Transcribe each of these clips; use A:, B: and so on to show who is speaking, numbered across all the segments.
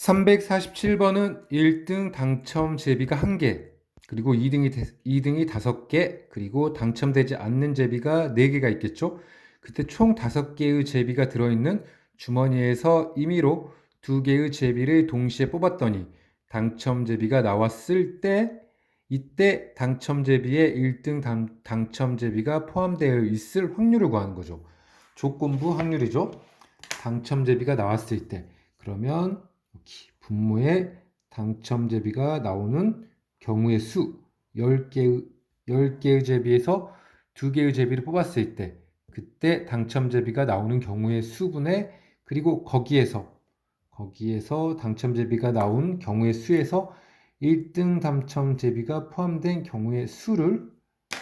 A: 347번은 1등 당첨 제비가 1개, 그리고 2등이, 2등이 5개, 그리고 당첨되지 않는 제비가 4개가 있겠죠? 그때 총 5개의 제비가 들어있는 주머니에서 임의로 2개의 제비를 동시에 뽑았더니 당첨 제비가 나왔을 때 이때 당첨 제비에 1등 당, 당첨 제비가 포함되어 있을 확률을 구하는 거죠. 조건부 확률이죠. 당첨 제비가 나왔을 때 그러면 분모에 당첨 제비가 나오는 경우의 수 10개의 10개의 제비에서 2개의 제비를 뽑았을 때 그때 당첨 제비가 나오는 경우의 수분에 그리고 거기에서 거기에서 당첨 제비가 나온 경우의 수에서 1등 당첨 제비가 포함된 경우의 수를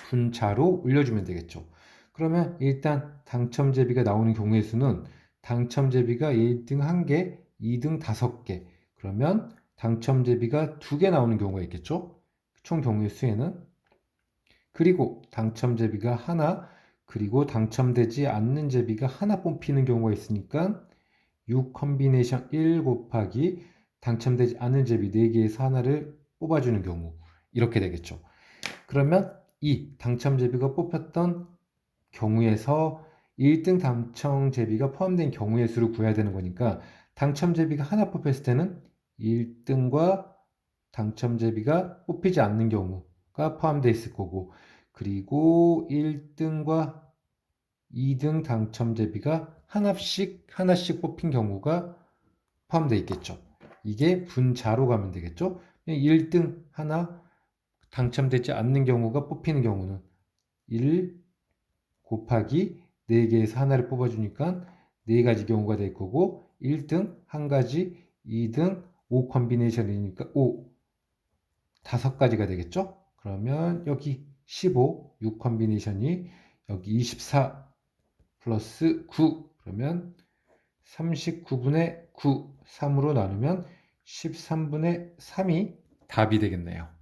A: 분자로 올려주면 되겠죠. 그러면 일단 당첨 제비가 나오는 경우의 수는 당첨 제비가 1등 1개, 2등 5개. 그러면 당첨 제비가 2개 나오는 경우가 있겠죠. 총 경우의 수에는 그리고 당첨 제비가 하나, 그리고 당첨되지 않는 제비가 하나 뽑히는 경우가 있으니까 6 컨비네이션 1 곱하기 당첨되지 않은 제비 4개에서 하나를 뽑아주는 경우 이렇게 되겠죠. 그러면 이 당첨 제비가 뽑혔던 경우에서 1등 당첨 제비가 포함된 경우의 수를 구해야 되는 거니까 당첨 제비가 하나 뽑혔을 때는 1등과 당첨 제비가 뽑히지 않는 경우가 포함되어 있을 거고 그리고 1등과 2등 당첨 제비가 하나씩 하나씩 뽑힌 경우가 포함되어 있겠죠. 이게 분자로 가면 되겠죠. 1등 하나 당첨되지 않는 경우가 뽑히는 경우는 1 곱하기 4개에서 하나를 뽑아주니까 4가지 경우가 될 거고 1등 한 가지 2등 5 컨비네이션이니까 5 다섯 가지가 되겠죠? 그러면 여기 15 6 컨비네이션이 여기 24 플러스 9 그러면 39분의 9 3으로 나누면 13분의 3이 답이 되겠네요.